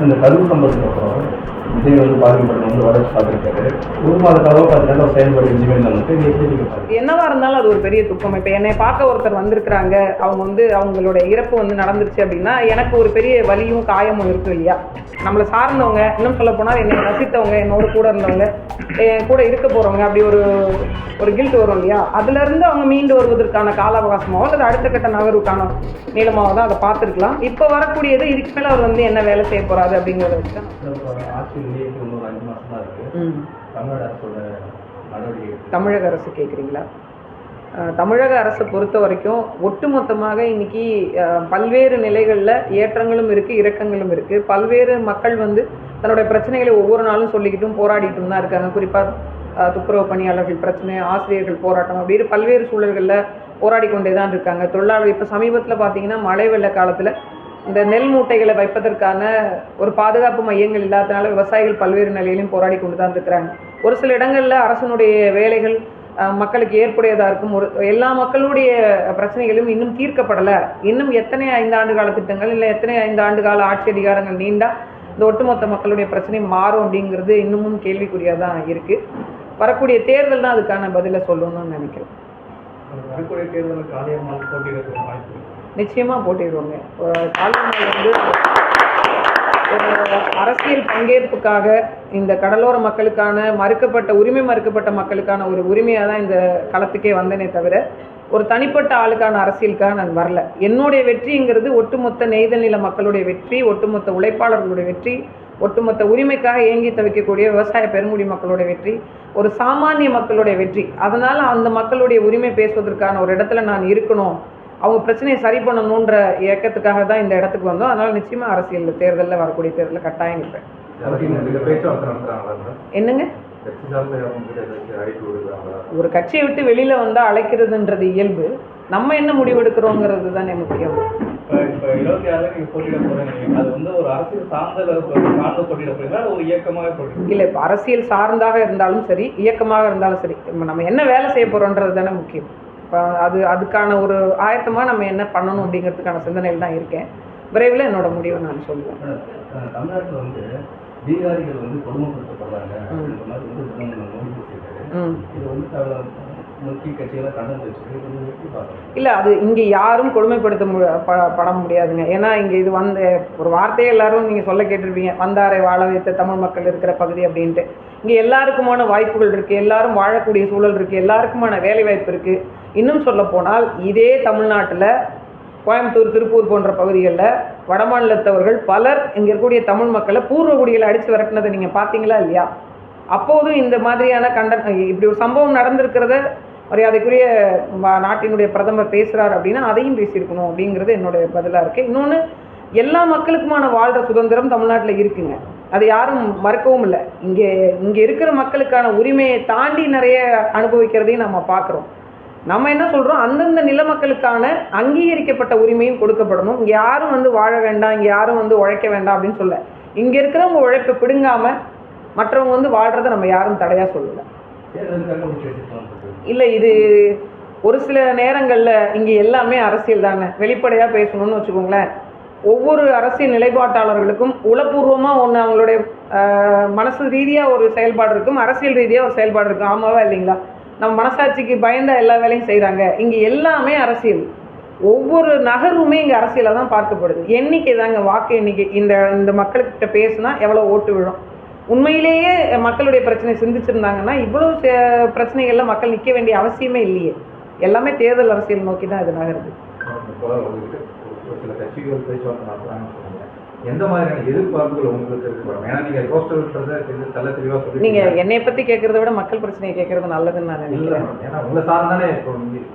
இந்த கருவு சம்பளத்துக்கு அப்புறம் விஜய் வந்து பாதிக்கப்பட்ட வந்து வளர்ச்சி பார்த்துருக்காரு. ஒரு மாத காலம் பார்த்தீங்கன்னா செயல்பாடு இன்ஜினியர் நமக்கு என்னவா இருந்தாலும் அது ஒரு பெரிய துக்கம். இப்போ என்னை பார்க்க ஒருத்தர் வந்திருக்கிறாங்க அவங்க வந்து அவங்களோட இறப்பு வந்து நடந்துருச்சு அப்படின்னா எனக்கு ஒரு பெரிய வலியும் காயமும் இருக்கும் இல்லையா? நம்மளை சார்ந்தவங்க இன்னும் சொல்ல போனால் என்னை ரசித்தவங்க என்னோட கூட இருந்தவங்க என் கூட இருக்க போறவங்க அப்படி ஒரு ஒரு கில்ட் வரும் இல்லையா? அதுல இருந்து அவங்க மீண்டு வருவதற்கான கால அவகாசமாவோ அல்லது அடுத்த கட்ட நகருக்கான நீளமாவோ தான் அதை பார்த்துருக்கலாம். இப்போ வரக்கூடியது இதுக்கு மேலே அவர் வந்து என்ன வேலை செய்ய போறாரு அப்படிங்கிறத வச்சு தான் இன்னொரு அஞ்சு தான். தமிழ்நாடு அரசோட நடவடிக்கை தமிழக அரசு கேட்குறீங்களா தமிழக அரசை பொறுத்த வரைக்கும் ஒட்டுமொத்தமாக இன்னைக்கு பல்வேறு நிலைகளில் ஏற்றங்களும் இருக்குது இறக்கங்களும் இருக்குது பல்வேறு மக்கள் வந்து தன்னுடைய பிரச்சனைகளை ஒவ்வொரு நாளும் சொல்லிக்கிட்டும் போராடிட்டும் தான் இருக்காங்க. குறிப்பாக துப்புரவு பணியாளர்கள் பிரச்சனை ஆசிரியர்கள் போராட்டம் அப்படின்னு பல்வேறு சூழல்களில் போராடி கொண்டே தான் இருக்காங்க. தொழிலாளர் இப்போ சமீபத்தில் பார்த்தீங்கன்னா மழை வெள்ள காலத்தில் இந்த நெல் மூட்டைகளை வைப்பதற்கான ஒரு பாதுகாப்பு மையங்கள் இல்லாதனால விவசாயிகள் பல்வேறு நிலையிலும் போராடி கொண்டு தான் இருக்கிறாங்க. ஒரு சில இடங்களில் அரசனுடைய வேலைகள் மக்களுக்கு ஏற்புடையதாக இருக்கும். ஒரு எல்லா மக்களுடைய பிரச்சனைகளும் இன்னும் தீர்க்கப்படலை. இன்னும் எத்தனை ஐந்து ஆண்டு கால திட்டங்கள் இல்லை எத்தனை ஐந்து ஆண்டு கால ஆட்சி அதிகாரங்கள் நீண்டா இந்த ஒட்டுமொத்த மக்களுடைய பிரச்சனை மாறும் அப்படிங்கிறது இன்னமும் கேள்விக்குறியாக தான் இருக்குது வரக்கூடிய தேர்தல் தான் அதுக்கான பதிலை சொல்லணும்னு நினைக்கிறேன். வரக்கூடிய தேர்தலுக்கு ஆலயமாக வாய்ப்பு நிச்சயமாக போட்டிடுவாங்க. பாலிமர் வந்து ஒரு அரசியல் பங்கேற்புக்காக இந்த கடலோர மக்களுக்கான மறுக்கப்பட்ட உரிமை மறுக்கப்பட்ட மக்களுக்கான ஒரு உரிமையாக தான் இந்த களத்துக்கே வந்தேனே தவிர ஒரு தனிப்பட்ட ஆளுக்கான அரசியலுக்காக நான் வரல. என்னுடைய வெற்றிங்கிறது ஒட்டுமொத்த நெய்தல் நில மக்களுடைய வெற்றி ஒட்டுமொத்த உழைப்பாளர்களுடைய வெற்றி ஒட்டுமொத்த உரிமைக்காக ஏங்கி தவிக்கக்கூடிய விவசாய பெருங்குடி மக்களுடைய வெற்றி ஒரு சாமானிய மக்களுடைய வெற்றி. அதனால் அந்த மக்களுடைய உரிமை பேசுவதற்கான ஒரு இடத்துல நான் இருக்கணும். அவங்க பிரச்சனையை சரி பண்ணணுன்ற இயக்கத்துக்காக தான் இந்த இடத்துக்கு வந்தோம். அதனால் நிச்சயமாக அரசியல் தேர்தலில் வரக்கூடிய தேர்தலில் கட்டாயம் நடத்துறாங்களா என்னங்க? ஒரு கட்சியை விட்டு வெளியில் வந்தால் அழைக்கிறதுன்றது இயல்பு. நம்ம என்ன முடிவெடுக்கிறோங்கிறது தானே முக்கியம். வந்து இல்லை இப்போ அரசியல் சார்ந்தாக இருந்தாலும் சரி இயக்கமாக இருந்தாலும் சரி நம்ம என்ன வேலை செய்ய போகிறோன்றது தானே முக்கியம். இப்போ அது அதுக்கான ஒரு ஆயத்தமாக நம்ம என்ன பண்ணணும் அப்படிங்கிறதுக்கான சிந்தனையில் தான் இருக்கேன். விரைவில் என்னோட முடிவை நான் சொல்லுவேன் தமிழ்நாட்டில் வந்து பீகாரிகள் வந்து கொடுமைப்படுத்தப்படுறாங்க. இது வந்து முக்கிய கட்சிகளை கண்டனம் இல்லை அது இங்கே யாரும் கொடுமைப்படுத்த மு ப பட முடியாதுங்க. ஏன்னா இங்கே இது வந்து ஒரு வார்த்தையை எல்லாரும் நீங்கள் சொல்ல கேட்டிருப்பீங்க. வந்தாரை வாழ வைத்த தமிழ் மக்கள் இருக்கிற பகுதி அப்படின்ட்டு. இங்கே எல்லாருக்குமான வாய்ப்புகள் இருக்குது எல்லாரும் வாழக்கூடிய சூழல் இருக்குது எல்லாருக்குமான வேலை வாய்ப்பு இருக்குது இன்னும் சொல்ல போனால் இதே தமிழ்நாட்டில் கோயம்புத்தூர் திருப்பூர் போன்ற பகுதிகளில் வடமாநிலத்தவர்கள் பலர் இங்கே இருக்கக்கூடிய தமிழ் மக்களை பூர்வ குடிகளை அடித்து விரட்டினதை நீங்கள் பார்த்தீங்களா இல்லையா? அப்போதும் இந்த மாதிரியான கண்ட இப்படி ஒரு சம்பவம் நடந்திருக்கிறத மரியாதைக்குரிய நாட்டினுடைய பிரதமர் பேசுகிறார் அப்படின்னா அதையும் பேசியிருக்கணும் அப்படிங்கிறது என்னுடைய பதிலாக இருக்குது இன்னொன்று எல்லா மக்களுக்குமான வாழ்கிற சுதந்திரம் தமிழ்நாட்டில் இருக்குங்க. அது யாரும் மறக்கவும் இல்லை. இங்கே இங்கே இருக்கிற மக்களுக்கான உரிமையை தாண்டி நிறைய அனுபவிக்கிறதையும் நம்ம பார்க்குறோம். நம்ம என்ன சொல்கிறோம் அந்தந்த நில மக்களுக்கான அங்கீகரிக்கப்பட்ட உரிமையும் கொடுக்கப்படணும். இங்கே யாரும் வந்து வாழ வேண்டாம் இங்கே யாரும் வந்து உழைக்க வேண்டாம் அப்படின்னு சொல்ல. இங்கே இருக்கிறவங்க உழைப்பை பிடுங்காமல் மற்றவங்க வந்து வாழ்கிறத நம்ம யாரும் தடையாக சொல்லலை. இல்லை இது ஒரு சில நேரங்களில் இங்கே எல்லாமே அரசியல் தாங்க. வெளிப்படையாக பேசணும்னு வச்சுக்கோங்களேன். ஒவ்வொரு அரசியல் நிலைப்பாட்டாளர்களுக்கும் உளப்பூர்வமாக ஒன்று அவங்களுடைய மனசு ரீதியாக ஒரு செயல்பாடு இருக்கும் அரசியல் ரீதியாக ஒரு செயல்பாடு இருக்கும். ஆமாவா இல்லைங்களா? நம்ம மனசாட்சிக்கு பயந்த எல்லா வேலையும் செய்கிறாங்க இங்கே எல்லாமே அரசியல். ஒவ்வொரு நகர்வுமே இங்கே அரசியலாக தான் பார்க்கப்படுது. எண்ணிக்கை தாங்க வாக்கு எண்ணிக்கை. இந்த இந்த மக்கள்கிட்ட பேசுனா எவ்வளோ ஓட்டு விழும்? உண்மையிலேயே மக்களுடைய பிரச்சனை சிந்திச்சிருந்தாங்கன்னா இவ்வளோ பிரச்சனைகளில் மக்கள் நிற்க வேண்டிய அவசியமே இல்லையே. எல்லாமே தேர்தல் அரசியல் நோக்கி தான் இது நகருது. இப்போ எந்த மாதிரியான எதிர்பார்ப்புகள் உங்களுக்கு இருக்கு ஏன்னா நீங்க ரோஸ்டர்ன்றத தெல்ல தெளிவா சொல்லி நீங்க என்னைய பத்தி கேட்கறத விட மக்கள் பிரச்சனையை கேட்கறது நல்லதுன்னு நான் நினைக்கிறேன். ஏன்னா உங்களை சார்ந்தானே இப்போ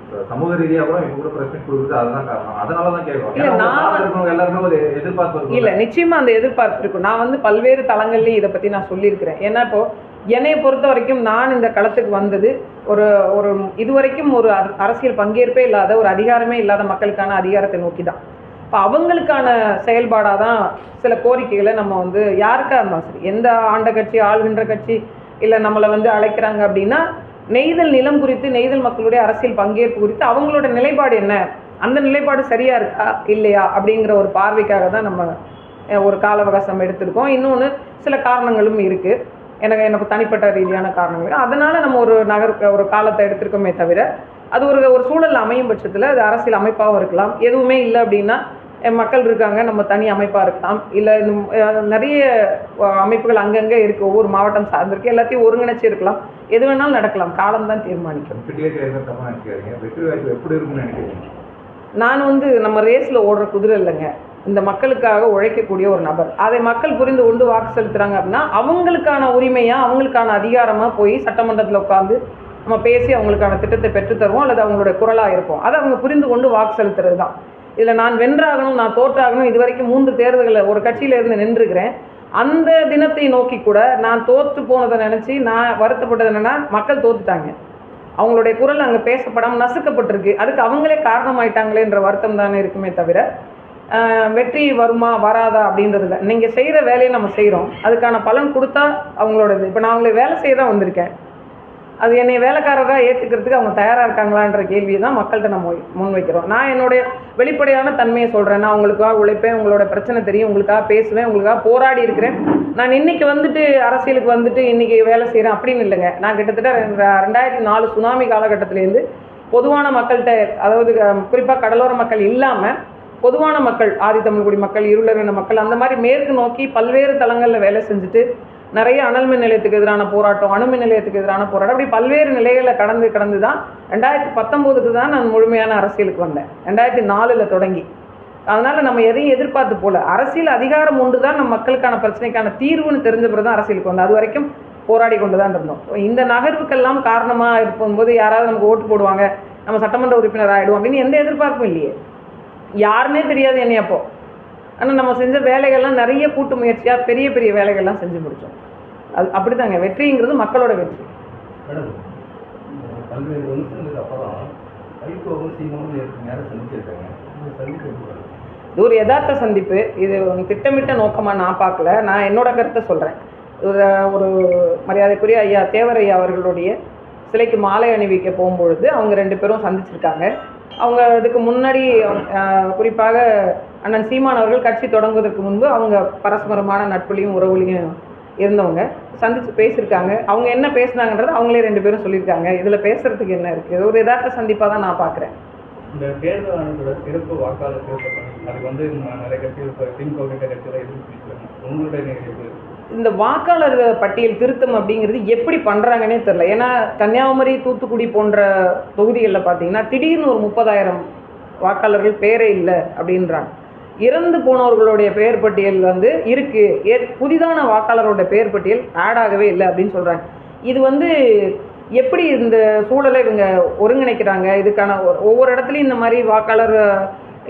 இப்ப சமூக ரீதியா கூட இவங்க கூட பிரச்சனை கொடுக்குறது அதுதான் காரணம். அதனால தான் இருக்கவங்க எல்லாருமே ஒரு எதிர்பார்ப்பு இல்ல நிச்சயமா அந்த எதிர்பார்ப்பு இருக்கும். நான் வந்து பல்வேறு தளங்கள்லயும் இதை பத்தி நான் சொல்லியிருக்கிறேன். ஏன்னா இப்போ என்னைய பொறுத்த வரைக்கும் நான் இந்த களத்துக்கு வந்தது ஒரு ஒரு இதுவரைக்கும் ஒரு அர- அரசியல் பங்கேற்பே இல்லாத ஒரு அதிகாரமே இல்லாத மக்களுக்கான அதிகாரத்தை நோக்கி தான் இப்போ அவங்களுக்கான செயல்பாடாக தான் சில கோரிக்கைகளை நம்ம வந்து யாருக்காக இருந்தாலும் சரி எந்த ஆண்ட கட்சி ஆளுகின்ற கட்சி இல்லை நம்மளை வந்து அழைக்கிறாங்க அப்படின்னா நெய்தல் நிலம் குறித்து நெய்தல் மக்களுடைய அரசியல் பங்கேற்பு குறித்து அவங்களோட நிலைப்பாடு என்ன? அந்த நிலைப்பாடு சரியாக இருக்கா? இல்லையா? அப்படிங்கிற ஒரு பார்வைக்காக தான் நம்ம ஒரு கால அவகாசம் எடுத்திருக்கோம். இன்னொன்று சில காரணங்களும் இருக்குது எனக்கு எனக்கு தனிப்பட்ட ரீதியான காரணங்கள். அதனால் நம்ம ஒரு நகர் ஒரு காலத்தை எடுத்திருக்கோமே தவிர அது ஒரு ஒரு சூழல் அமையும் பட்சத்தில் அது அரசியல் அமைப்பாகவும் இருக்கலாம். எதுவுமே இல்லை அப்படின்னா மக்கள் இருக்காங்க நம்ம தனி அமைப்பாக இருக்கலாம். இல்லை நிறைய அமைப்புகள் அங்கங்கே இருக்குது ஒவ்வொரு மாவட்டம் சார்ந்திருக்கு. எல்லாத்தையும் ஒருங்கிணைச்சு இருக்கலாம். எது வேணாலும் நடக்கலாம். காலம் தான் தீர்மானிக்கும். நான் வந்து நம்ம ரேஸில் ஓடுற குதிரை இல்லைங்க. இந்த மக்களுக்காக உழைக்கக்கூடிய ஒரு நபர். அதை மக்கள் புரிந்து கொண்டு வாக்கு செலுத்துறாங்க அப்படின்னா அவங்களுக்கான உரிமையாக அவங்களுக்கான அதிகாரமாக போய் சட்டமன்றத்தில் உட்காந்து நம்ம பேசி அவங்களுக்கான திட்டத்தை பெற்றுத் தருவோம். அல்லது அவங்களுடைய குரலாக இருப்போம். அதை அவங்க புரிந்து கொண்டு வாக்கு செலுத்துறது தான் இதில் நான் வென்றாகணும் நான் தோற்றாகணும் இது வரைக்கும் மூன்று தேர்தல்களை ஒரு கட்சியிலேருந்து நின்றுக்கிறேன் அந்த தினத்தை நோக்கி கூட நான் தோற்று போனதை நினச்சி நான் வருத்தப்பட்டது என்னென்னா மக்கள் தோத்துட்டாங்க. அவங்களுடைய குரல் அங்கே பேசப்படாமல் நசுக்கப்பட்டிருக்கு. அதுக்கு அவங்களே காரணமாயிட்டாங்களேன்ற வருத்தம் தானே இருக்குமே தவிர வெற்றி வருமா வராதா அப்படின்றதுல நீங்கள் செய்கிற வேலையை நம்ம செய்கிறோம் அதுக்கான பலன் கொடுத்தா அவங்களோடது. இப்போ நான் அவங்களுக்கு வேலை செய்ய தான் வந்திருக்கேன். அது என்னை வேலைக்காரராக ஏற்றுக்கிறதுக்கு அவங்க தயாராக இருக்காங்களான்ற கேள்வியை தான் மக்கள்கிட்ட நம்ம முன்வைக்கிறோம் நான் என்னுடைய வெளிப்படையான தன்மையை சொல்கிறேன் நான் உங்களுக்காக உழைப்பேன். உங்களோட பிரச்சனை தெரியும். உங்களுக்காக பேசுவேன். உங்களுக்காக போராடி இருக்கிறேன். நான் இன்னைக்கு வந்துட்டு அரசியலுக்கு வந்துட்டு இன்னைக்கு வேலை செய்கிறேன் அப்படின்னு இல்லைங்க. நான் கிட்டத்தட்ட ரெண்டாயிரத்தி நாலு சுனாமி காலகட்டத்திலேருந்து பொதுவான மக்கள்கிட்ட அதாவது குறிப்பாக கடலோர மக்கள் இல்லாமல் பொதுவான மக்கள் ஆதி தமிழ்குடி மக்கள் இருளரின மக்கள் அந்த மாதிரி மேற்கு நோக்கி பல்வேறு தளங்களில் வேலை செஞ்சுட்டு நிறைய அனல் மின் நிலையத்துக்கு எதிரான போராட்டம் அணுமின் நிலையத்துக்கு எதிரான போராட்டம். அப்படி பல்வேறு நிலைகளை கடந்து கடந்து தான் ரெண்டாயிரத்தி பத்தொம்போதுக்கு தான் நான் முழுமையான அரசியலுக்கு வந்தேன். ரெண்டாயிரத்தி நாலில் தொடங்கி. அதனால் நம்ம எதையும் எதிர்பார்த்து போல. அரசியல் அதிகாரம் ஒன்று தான் நம்ம மக்களுக்கான பிரச்சனைக்கான தீர்வுன்னு தெரிஞ்ச பிறகு தான் அரசியலுக்கு வந்தோம் அது வரைக்கும் போராடி கொண்டு தான் இருந்தோம். இந்த நகர்வுக்கெல்லாம் காரணமாக இருக்கும்போது யாராவது நமக்கு ஓட்டு போடுவாங்க நம்ம சட்டமன்ற உறுப்பினர் ஆகிடுவோம் அப்படின்னு எந்த எதிர்பார்ப்பும் இல்லையே. யாருன்னே தெரியாது என்னையப்போ ஆனால் நம்ம செஞ்ச வேலைகள்லாம் நிறைய கூட்டு முயற்சியாக பெரிய பெரிய வேலைகள்லாம் செஞ்சு முடித்தோம் அது அப்படிதாங்க. வெற்றிங்கிறது மக்களோட வெற்றி. பல்வேறு விமர்சனங்களுக்கு அப்புறம் வைகோவும் சீமாவும் நேரம் சந்திச்சிருக்காங்க? இது ஒரு யதார்த்த சந்திப்பு. இது திட்டமிட்ட நோக்கமாக நான் பார்க்கல. நான் என்னோட கருத்தை சொல்கிறேன் ஒரு ஒரு மரியாதைக்குரிய ஐயா தேவர் ஐயா அவர்களுடைய சிலைக்கு மாலை அணிவிக்க போகும்பொழுது அவங்க ரெண்டு பேரும் சந்திச்சிருக்காங்க. அவங்க இதுக்கு முன்னாடி குறிப்பாக அண்ணன் சீமான் அவர்கள் கட்சி தொடங்குவதற்கு முன்பு அவங்க பரஸ்பரமான நட்புலையும் உறவுலையும் இருந்தவங்க. சந்திச்சு பேசியிருக்காங்க. அவங்க என்ன பேசுனாங்கன்றது அவங்களே ரெண்டு பேரும் சொல்லியிருக்காங்க. இதில் பேசுறதுக்கு என்ன இருக்குது ஒரு யதார்த்த சந்திப்பாக தான் நான் பார்க்குறேன் இந்த தேர்தல் ஆணையத்தோட சிறப்பு வாக்காளர் திருத்தம் அதுக்கு வந்து நிறைய கட்சிகள் இப்போ திமுக உள்ளிட்ட கட்சிகள் எதிர்ப்பு தெரிவிக்கிறாங்க. உங்களுடைய இந்த வாக்காளர் பட்டியல் திருத்தம் அப்படிங்கிறது எப்படி பண்ணுறாங்கன்னே தெரில ஏன்னா கன்னியாகுமரி தூத்துக்குடி போன்ற தொகுதிகளில் பார்த்தீங்கன்னா திடீர்னு ஒரு முப்பதாயிரம் வாக்காளர்கள் பேரே இல்லை அப்படின்றாங்க. இறந்து போனவர்களுடைய பெயர் பட்டியல் வந்து இருக்குது ஏ புதிதான வாக்காளரோட பெயர் பட்டியல் ஆட் ஆகவே இல்லை அப்படின்னு சொல்கிறாங்க இது வந்து எப்படி இந்த சூழலை இவங்க ஒருங்கிணைக்கிறாங்க? இதுக்கான ஒவ்வொரு இடத்துலையும் இந்த மாதிரி வாக்காளர்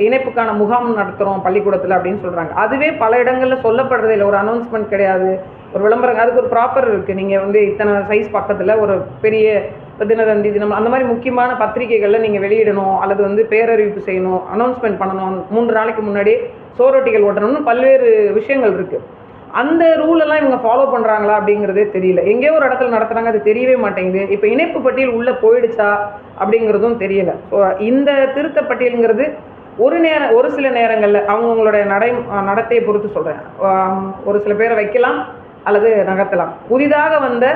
இணைப்புக்கான முகாம் நடத்துகிறோம் பள்ளிக்கூடத்தில் அப்படின்னு சொல்கிறாங்க அதுவே பல இடங்களில் சொல்லப்படுறது இல்லை. ஒரு அனௌன்ஸ்மெண்ட் கிடையாது. ஒரு விளம்பரம் அதுக்கு ஒரு ப்ராப்பர் இருக்குது நீங்கள் வந்து இத்தனை சைஸ் பக்கத்தில் ஒரு பெரிய தினதந்தி தினம் அந்த மாதிரி முக்கியமான பத்திரிகைகளில் நீங்கள் வெளியிடணும் அல்லது வந்து பேரறிவிப்பு செய்யணும் அனௌன்ஸ்மெண்ட் பண்ணணும் மூன்று நாளைக்கு முன்னாடி சோரொட்டிகள் ஓட்டணும்னு பல்வேறு விஷயங்கள் இருக்குது அந்த ரூலெல்லாம் இவங்க ஃபாலோ பண்ணுறாங்களா அப்படிங்கிறதே தெரியல. எங்கேயோ ஒரு இடத்துல நடத்துகிறாங்க அது தெரியவே மாட்டேங்குது. இப்போ இணைப்பு பட்டியல் உள்ளே போயிடுச்சா அப்படிங்கிறதும் தெரியல. ஸோ இந்த திருத்த பட்டியலுங்கிறது ஒரு நேரம் ஒரு சில நேரங்களில் அவங்கவுங்களுடைய நடை நடத்தையை பொறுத்து சொல்கிறேன் ஒரு சில பேரை வைக்கலாம் அல்லது நகர்த்தலாம். புதிதாக வந்த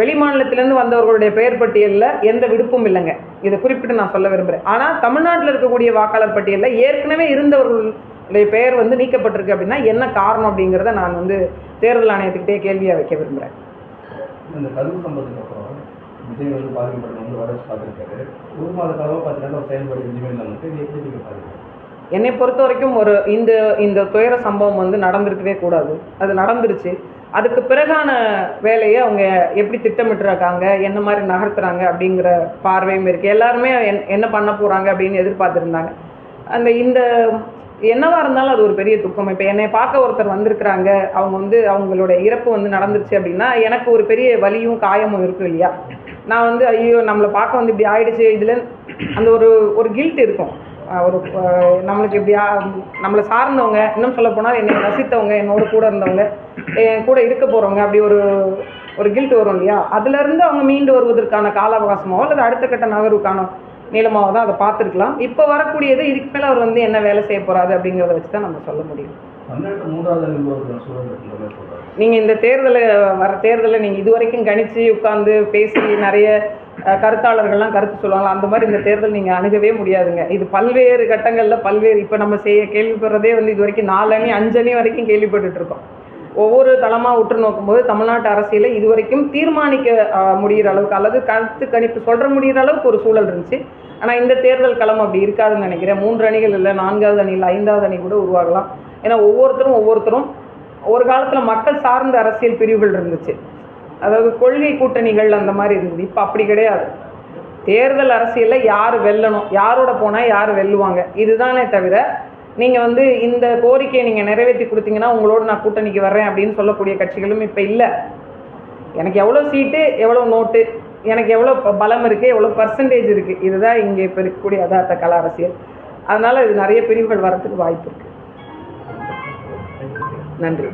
வெளிமாநிலத்திலேருந்து வந்தவர்களுடைய பெயர் பட்டியலில் எந்த விடுப்பும் இல்லைங்க. இதை குறிப்பிட்டு நான் சொல்ல விரும்புகிறேன் ஆனால் தமிழ்நாட்டில் இருக்கக்கூடிய வாக்காளர் பட்டியலில் ஏற்கனவே இருந்தவர்களுடைய பெயர் வந்து நீக்கப்பட்டிருக்கு அப்படின்னா என்ன காரணம் அப்படிங்கிறத நான் வந்து தேர்தல் ஆணையத்துக்கிட்டே கேள்வியாக வைக்க விரும்புகிறேன் இந்த கருவு சம்பவத்துக்கு அப்புறம் விஜய் வந்து பாதிக்கப்பட்ட வந்து பார்த்துருக்காரு. ஒரு மாத காலமாக பார்த்தீங்கன்னா செயல்பாடு இது எப்படி நீங்கள் என்னை பொறுத்த வரைக்கும் ஒரு இந்த இந்த துயர சம்பவம் வந்து நடந்திருக்கவே கூடாது. அது நடந்துருச்சு. அதுக்கு பிறகான வேலையை அவங்க எப்படி திட்டமிட்டுருக்காங்க என்ன மாதிரி நகர்த்துறாங்க அப்படிங்கிற பார்வையும் இருக்குது எல்லாருமே என் என்ன பண்ண போகிறாங்க அப்படின்னு எதிர்பார்த்துருந்தாங்க. அந்த இந்த என்னவாக இருந்தாலும் அது ஒரு பெரிய துக்கம். இப்போ என்னை பார்க்க ஒருத்தர் வந்திருக்கிறாங்க அவங்க வந்து அவங்களோட இறப்பு வந்து நடந்துருச்சு அப்படின்னா எனக்கு ஒரு பெரிய வலியும் காயமும் இருக்கும் இல்லையா? நான் வந்து ஐயோ நம்மளை பார்க்க வந்து இப்படி ஆயிடுச்சு. இதில் அந்த ஒரு ஒரு கில்ட் இருக்கும். ஒரு நம்மளுக்கு இப்படி ஆ- நம்மளை சார்ந்தவங்க இன்னும் சொல்ல போனால் என்னை ரசித்தவங்க என்னோட கூட இருந்தவங்க என் கூட இருக்க போகிறவங்க அப்படி ஒரு ஒரு கில்ட் வரும் இல்லையா? அதுலேருந்து அவங்க மீண்டு வருவதற்கான கால அவகாசமோ அல்லது அடுத்த கட்ட நகர்வுக்கான நீளமாக தான் அதை பார்த்துருக்கலாம். இப்போ வரக்கூடியது இதுக்கு மேலே அவர் வந்து என்ன வேலை செய்ய போகிறாரு அப்படிங்கிறத வச்சு தான் நம்ம சொல்ல முடியும். நீங்கள் இந்த தேர்தலை வர தேர்தலை நீங்கள் இது வரைக்கும் கணிச்சு உட்காந்து பேசி நிறைய கருத்தாளர்கள்லாம் கருத்து சொல்லுவாங்க. அந்த மாதிரி இந்த தேர்தல் நீங்கள் அணுகவே முடியாதுங்க. இது பல்வேறு கட்டங்களில் பல்வேறு இப்போ நம்ம செய்ய கேள்விப்படுறதே வந்து இது வரைக்கும் நாலு அணி அஞ்சு அணி வரைக்கும் கேள்விப்பட்டுட்டு இருக்கோம். ஒவ்வொரு தளமாக உற்று நோக்கும்போது தமிழ்நாட்டு அரசியலை இது வரைக்கும் தீர்மானிக்க முடிகிற முடியிற அளவுக்கு அல்லது கருத்து கணிப்பு சொல்ற முடிகிற அளவுக்கு ஒரு சூழல் இருந்துச்சு. ஆனால் இந்த தேர்தல் களம் அப்படி இருக்காதுன்னு நினைக்கிறேன். மூன்று அணிகள் இல்லை நான்காவது அணி இல்லை ஐந்தாவது அணி கூட உருவாகலாம். ஏன்னா ஒவ்வொருத்தரும் ஒவ்வொருத்தரும் ஒரு காலத்தில் மக்கள் சார்ந்த அரசியல் பிரிவுகள் இருந்துச்சு. அதாவது கொள்கை கூட்டணிகள் அந்த மாதிரி இருந்தது இப்போ அப்படி கிடையாது. தேர்தல் அரசியலில் யார் வெல்லணும்? யாரோட போனால் யார் வெல்லுவாங்க? இதுதானே தவிர நீங்கள் வந்து இந்த கோரிக்கையை நீங்கள் நிறைவேற்றி கொடுத்தீங்கன்னா உங்களோட நான் கூட்டணிக்கு வர்றேன் அப்படின்னு சொல்லக்கூடிய கட்சிகளும் இப்போ இல்லை. எனக்கு எவ்வளோ சீட்டு எவ்வளோ நோட்டு எனக்கு எவ்வளோ ப- பலம் இருக்குது எவ்வளோ பர்சன்டேஜ் இருக்குது இதுதான் இங்கே இப்போ இருக்கக்கூடிய அதார்த்த கல அரசியல். அதனால் இது நிறைய பிரிவுகள் வரத்துக்கு வாய்ப்பு இருக்குது நன்றி.